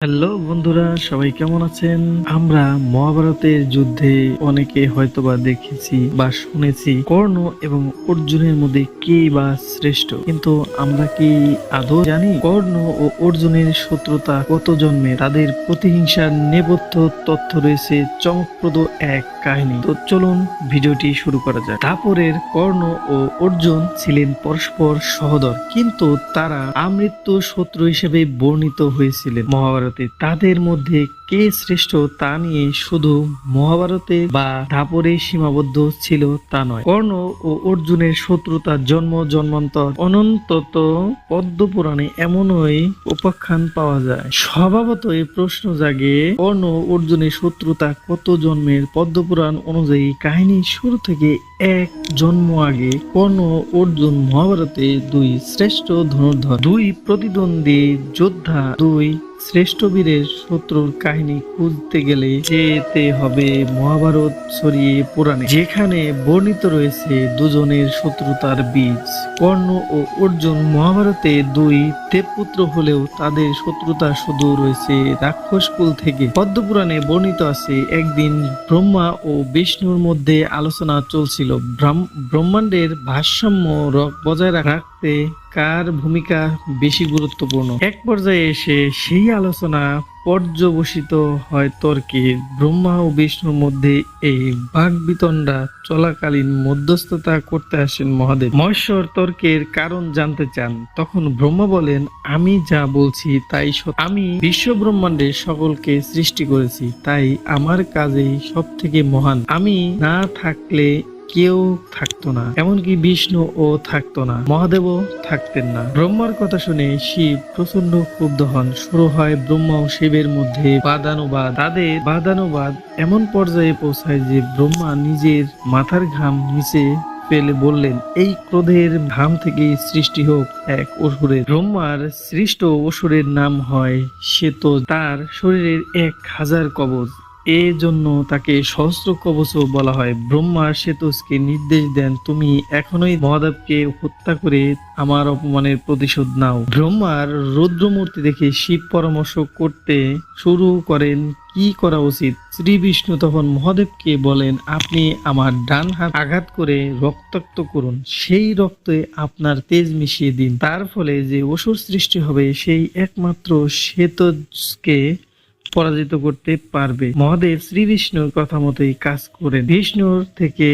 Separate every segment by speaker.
Speaker 1: Hello বন্ধুরা, সবাই কেমন আছেন? আমরা মহাভারতের যুদ্ধে অনেকে হয়তোবা দেখেছি বা শুনেছি কর্ণ এবং অর্জুনের মধ্যে কে বা শ্রেষ্ঠ। কিন্তু আমরা কি আদৌ জানি কর্ণ ও অর্জুনের শত্রুতা কত জন্মে? তাদের প্রতিহিংসার নেপথ্য তথ্য রয়েছে চমকপ্রদ এক কাহিনী। তো চলুন ভিডিওটি শুরু করা যাক। তারপরের কর্ণ ও অর্জুন ছিলেন পরস্পর সহদর, কিন্তু তারা আমৃত্যু শত্রু হিসেবে বর্ণিত হয়েছিলেন। মহাভারতে তাদের মধ্যে কে শ্রেষ্ঠ তা নিয়ে শুধু মহাভারতে বা দাপরে সীমাবদ্ধ ছিল তা নয়। কর্ণ ও অর্জুনের শত্রুতা জন্ম, জন্মান্তর, অনন্তত পদ্ম পুরাণে এমনই উপাখ্যান পাওয়া যায়। স্বভাবতই প্রশ্ন জাগে, কর্ণ অর্জুনের শত্রুতা কত জন্মের পদ্মপুরাণ অনুযায়ী কাহিনী শুরু থেকে এক জন্ম আগে কর্ণ অর্জুন মহাভারতে দুই শ্রেষ্ঠ ধনুর্ধর, দুই প্রতিদ্বন্দ্বী যোদ্ধা, দুই শ্রেষ্ঠ বীরের শত্রুর কাহিনী খুঁজতে গেলে যেতে হবে মহাভারত ছড়িয়ে পুরাণে। যেখানে বর্ণিত রয়েছে দুজনের শত্রুতার বীজ। কর্ণ ও অর্জুন মহাভারতে দুই দেবপুত্র হলেও তাদের শত্রুতা শুধু রয়েছে রাক্ষস কুল থেকে। পদ্মপুরাণে বর্ণিত আছে, একদিন ব্রহ্মা ও বিষ্ণুর মধ্যে আলোচনা চলছিল। ব্রাহ্ম- ব্রহ্মাণ্ডের ভারসাম্য বজায় রাখতে কার ভূমিকা বেশি গুরুত্বপূর্ণ? এক পর্যায়ে এসে সেই আলোচনা পর্যবসিত হয় তর্কে। ব্রহ্মা ও বিষ্ণুর মধ্যে এই বাগবিতণ্ডা চলাকালীন মধ্যস্থতা করতে আসেন মহাদেব। মহেশ্বর তর্কের কারণ জানতে চান। তখন ব্রহ্মা বলেন, আমি যা বলছি তাই আমি বিশ্ব ব্রহ্মাণ্ডের সকলকে সৃষ্টি করেছি, তাই আমার কাজেই সব থেকে মহান। আমি না থাকলে কেউ থাকতো না, এমনকি বিষ্ণু ও থাকতো না, মহাদেবও থাকতেন না। ব্রহ্মার কথা শুনে শিব প্রচণ্ড ক্ষুব্ধ হন। শুরু হয় ব্রহ্মা ও শিবের মধ্যে বাদানুবাদ। তাদের বাদানুবাদ এমন পর্যায়ে পৌঁছায় যে ব্রহ্মা নিজের মাথার ঘাম নিচে ফেলে বললেন, এই ক্রোধের ঘাম থেকে সৃষ্টি হোক এক অসুরের। ব্রহ্মার সৃষ্ট অসুরের নাম হয় শ্বেত। তার শরীরের এক হাজার কবচ এ জন্য তাকে সহস্র কবচও বলা হয়। ব্রহ্মা শ্বেতসকে নির্দেশ দেন, তুমি এখনই মহাদেবকে হত্যা করে আমার অপমানের প্রতিশোধ নাও। ব্রহ্মার রুদ্রমূর্তি দেখে শিব পরামর্শ করতে শুরু করেন, কি করা উচিত? শ্রী বিষ্ণু তখন মহাদেবকে বলেন, আপনি আমার ডান হাত আঘাত করে রক্তাক্ত করুন। সেই রক্তে আপনার তেজ মিশিয়ে দিন। তার ফলে যে অসুর সৃষ্টি হবে, সেই একমাত্র শ্বেতজকে পরাজিত করতে পারবে। মহাদেব শ্রী বিষ্ণুর কথা মতোই কাজ করেন বিষ্ণুর থেকে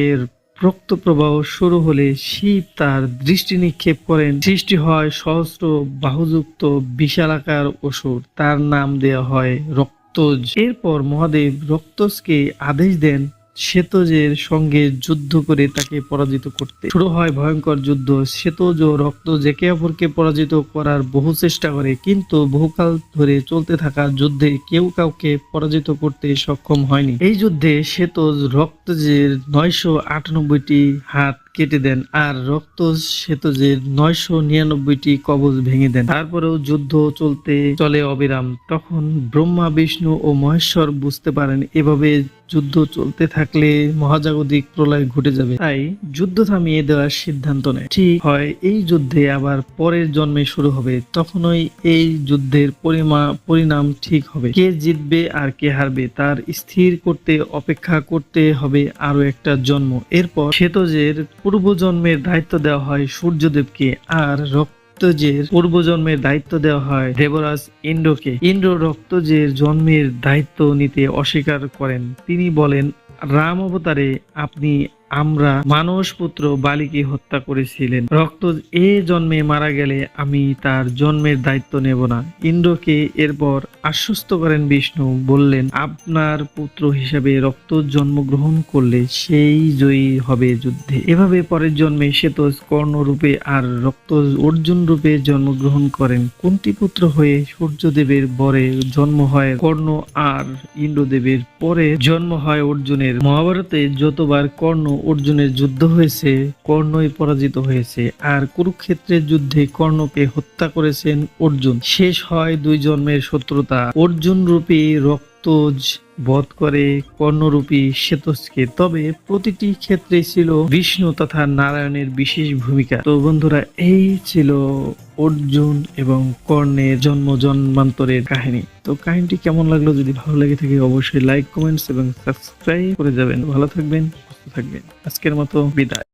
Speaker 1: রক্ত প্রবাহ শুরু হলে শিব তার দৃষ্টি নিক্ষেপ করেন। সৃষ্টি হয় সহস্র বাহুযুক্ত বিশালাকার অসুর। তার নাম দেওয়া হয় রক্তজ। এরপর মহাদেব রক্তজকে আদেশ দেন শ্বেতজের সঙ্গে যুদ্ধ করে তাকে পরাজিত করতে। শুরু হয় ভয়ঙ্কর যুদ্ধ। শ্বেতজ ও রক্ত একে অপরকে পরাজিত করার বহু চেষ্টা করে, কিন্তু বহুকাল ধরে চলতে থাকা যুদ্ধে কেউ কাউকে পরাজিত করতে সক্ষম হয়নি। এই যুদ্ধে শ্বেতজ রক্তজের নয়শো আটানব্বইটি হাত কেটে দেন আর রক্ত শ্বেতজের নয়শো নিরানব্বইটি কবচ ভেঙে দেন। তারপরেও যুদ্ধ চলতে চলে অবিরাম। তখন ব্রহ্মা, বিষ্ণু ও মহেশ্বর বুঝতে পারেন, এভাবে যুদ্ধ চলতে থাকলে মহাজাগতিক প্রলয় ঘটে যাবে। তাই যুদ্ধ থামিয়ে দেওয়ার সিদ্ধান্ত নেয়। ঠিক হয় এই যুদ্ধে আবার পরের জন্মে শুরু হবে। তখনই এই যুদ্ধের পরিমা, পরিণাম ঠিক হবে। কে জিতবে আর কে হারবে তার স্থির করতে, অপেক্ষা করতে হবে আরও একটা জন্ম। এরপর শ্বেতজের পূর্বজন্মের দায়িত্ব দেওয়া হয় সূর্যদেবকে আর রক্তজের পূর্বজন্মের দায়িত্ব দেওয়া হয় দেবরাজ ইন্দ্রকে। ইন্দ্র রক্তজের জন্মের দায়িত্ব নিতে অস্বীকার করেন। তিনি বলেন, রাম অবতারে আপনি আমরা মানস পুত্র বালিকে হত্যা করেছিলেন। রক্ত এ জন্মে মারা গেলে আমি তার জন্মের দায়িত্ব নেব না। ইন্দ্রকে এরপর আশ্বস্ত করেন বিষ্ণু, বললেন, আপনার পুত্র হিসাবে রক্ত জন্মগ্রহণ করলে সেই জয়ী হবে যুদ্ধে। এভাবে পরের জন্মে শ্বেতজ কর্ণ রূপে আর রক্ত অর্জুন রূপে জন্মগ্রহণ করেন। কুন্তি পুত্র হয়ে সূর্যদেবের বরে জন্ম হয়? কর্ণ আর ইন্দ্রদেবের পরে জন্ম হয় অর্জুনের। মহাভারতে যতবার কর্ণ অর্জুনের যুদ্ধ হয়েছে, কর্ণই পরাজিত হয়েছে, আর কুরুক্ষেত্রের যুদ্ধে কর্ণকে হত্যা করেছেন অর্জুন। শেষ হয় দুই জন্মের শত্রুতা। অর্জুন রূপী রক্তজ বধ করে কর্ণরূপী শ্বেতসকে তবে প্রতিটি ক্ষেত্রে ছিল বিষ্ণু তথা নারায়ণের বিশেষ ভূমিকা। তো বন্ধুরা, এই ছিল অর্জুন এবং কর্ণের জন্ম জন্মান্তরের কাহিনী। তো কাহিনীটি কেমন লাগল? যদি ভালো লেগে থাকে, অবশ্যই লাইক কমেন্টস এবং সাবস্ক্রাইব করে যাবেন। ভালো থাকবেন। থাকবেন। আজকের মতো বিদায়।